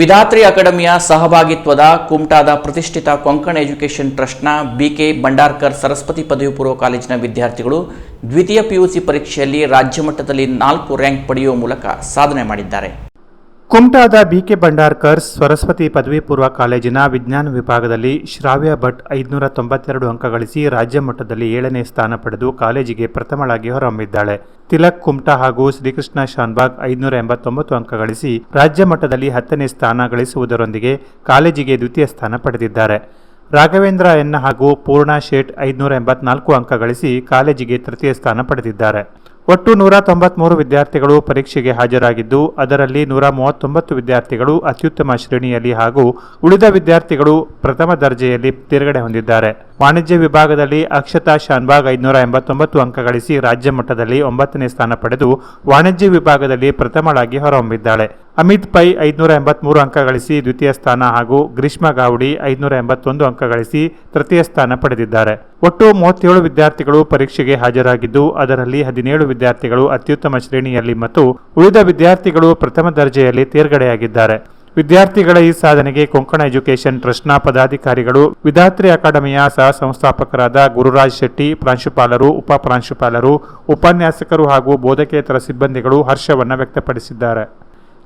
ವಿಧಾತ್ರಿ ಅಕಾಡೆಮಿಯ ಸಹಭಾಗಿತ್ವದ ಕುಮಟಾದ ಪ್ರತಿಷ್ಠಿತ ಕೊಂಕಣ ಎಜುಕೇಷನ್ ಟ್ರಸ್ಟ್ನ ಬಿಕೆ ಭಂಡಾರ್ಕರ್ ಸರಸ್ವತಿ ಪದವಿ ಪೂರ್ವ ಕಾಲೇಜಿನ ವಿದ್ಯಾರ್ಥಿಗಳು ದ್ವಿತೀಯ ಪಿಯುಸಿ ಪರೀಕ್ಷೆಯಲ್ಲಿ ರಾಜ್ಯ ಮಟ್ಟದಲ್ಲಿ ನಾಲ್ಕು ರ್ಯಾಂಕ್ ಪಡೆಯುವ ಮೂಲಕ ಸಾಧನೆ ಮಾಡಿದ್ದಾರೆ. ಕುಮಟಾದ ಬಿಕೆ ಭಂಡಾರ್ಕರ್ ಸರಸ್ವತಿ ಪದವಿ ಪೂರ್ವ ಕಾಲೇಜಿನ ವಿಜ್ಞಾನ ವಿಭಾಗದಲ್ಲಿ ಶ್ರಾವ್ಯ ಭಟ್ ಐದುನೂರ ತೊಂಬತ್ತೆರಡು ಅಂಕ ಗಳಿಸಿ ರಾಜ್ಯ ಮಟ್ಟದಲ್ಲಿ ಏಳನೇ ಸ್ಥಾನ ಪಡೆದು ಕಾಲೇಜಿಗೆ ಪ್ರಥಮಳಾಗಿ ಹೊರಹೊಮ್ಮಿದ್ದಾಳೆ. ತಿಲಕ್, ಕುಮಟಾ ಹಾಗೂ ಶ್ರೀಕೃಷ್ಣ ಶಾನ್ಬಾಗ್ ಐದುನೂರ ಎಂಬತ್ತೊಂಬತ್ತು ಅಂಕ ಗಳಿಸಿ ರಾಜ್ಯ ಮಟ್ಟದಲ್ಲಿ ಹತ್ತನೇ ಸ್ಥಾನ ಗಳಿಸುವುದರೊಂದಿಗೆ ಕಾಲೇಜಿಗೆ ದ್ವಿತೀಯ ಸ್ಥಾನ ಪಡೆದಿದ್ದಾರೆ. ರಾಘವೇಂದ್ರ ಎನ್ ಹಾಗೂ ಪೂರ್ಣ ಶೇಟ್ ಐದುನೂರ ಎಂಬತ್ನಾಲ್ಕು ಅಂಕ ಗಳಿಸಿ ಕಾಲೇಜಿಗೆ ತೃತೀಯ ಸ್ಥಾನ ಪಡೆದಿದ್ದಾರೆ. ಒಟ್ಟು ನೂರ ತೊಂಬತ್ಮೂರು ವಿದ್ಯಾರ್ಥಿಗಳು ಪರೀಕ್ಷೆಗೆ ಹಾಜರಾಗಿದ್ದು, ಅದರಲ್ಲಿ ನೂರ ಮೂವತ್ತೊಂಬತ್ತು ವಿದ್ಯಾರ್ಥಿಗಳು ಅತ್ಯುತ್ತಮ ಶ್ರೇಣಿಯಲ್ಲಿ ಹಾಗೂ ಉಳಿದ ವಿದ್ಯಾರ್ಥಿಗಳು ಪ್ರಥಮ ದರ್ಜೆಯಲ್ಲಿ ತೇರ್ಗಡೆ ಹೊಂದಿದ್ದಾರೆ. ವಾಣಿಜ್ಯ ವಿಭಾಗದಲ್ಲಿ ಅಕ್ಷತಾ ಶಾನ್ಬಾಗ್ ಐದುನೂರ ಎಂಬತ್ತೊಂಬತ್ತು ಅಂಕ ಗಳಿಸಿ ರಾಜ್ಯ ಮಟ್ಟದಲ್ಲಿ ಒಂಬತ್ತನೇ ಸ್ಥಾನ ಪಡೆದು ವಾಣಿಜ್ಯ ವಿಭಾಗದಲ್ಲಿ ಪ್ರಥಮಳಾಗಿ ಹೊರಹೊಮ್ಮಿದ್ದಾಳೆ. ಅಮಿತ್ ಪೈ ಐದುನೂರ ಎಂಬತ್ಮೂರು ಅಂಕ ಗಳಿಸಿ ದ್ವಿತೀಯ ಸ್ಥಾನ ಹಾಗೂ ಗ್ರೀಷ್ಮ ಗಾವಡಿ ಐದುನೂರ ಎಂಬತ್ತೊಂದು ಅಂಕ ಗಳಿಸಿ ತೃತೀಯ ಸ್ಥಾನ ಪಡೆದಿದ್ದಾರೆ. ಒಟ್ಟು ಮೂವತ್ತೇಳು ವಿದ್ಯಾರ್ಥಿಗಳು ಪರೀಕ್ಷೆಗೆ ಹಾಜರಾಗಿದ್ದು, ಅದರಲ್ಲಿ ಹದಿನೇಳು ವಿದ್ಯಾರ್ಥಿಗಳು ಅತ್ಯುತ್ತಮ ಶ್ರೇಣಿಯಲ್ಲಿ ಮತ್ತು ಉಳಿದ ವಿದ್ಯಾರ್ಥಿಗಳು ಪ್ರಥಮ ದರ್ಜೆಯಲ್ಲಿ ತೇರ್ಗಡೆಯಾಗಿದ್ದಾರೆ. ವಿದ್ಯಾರ್ಥಿಗಳ ಈ ಸಾಧನೆಗೆ ಕೊಂಕಣ ಎಜುಕೇಷನ್ ಟ್ರಸ್ಟ್ನ ಪದಾಧಿಕಾರಿಗಳು ವಿಧಾತ್ರಿ ಅಕಾಡೆಮಿಯ ಸಹ ಸಂಸ್ಥಾಪಕರಾದ ಗುರುರಾಜ್ ಶೆಟ್ಟಿ, ಪ್ರಾಂಶುಪಾಲರು, ಉಪ ಪ್ರಾಂಶುಪಾಲರು, ಉಪನ್ಯಾಸಕರು ಹಾಗೂ ಬೋಧಕೇತರ ಸಿಬ್ಬಂದಿಗಳು ಹರ್ಷವನ್ನು ವ್ಯಕ್ತಪಡಿಸಿದ್ದಾರೆ.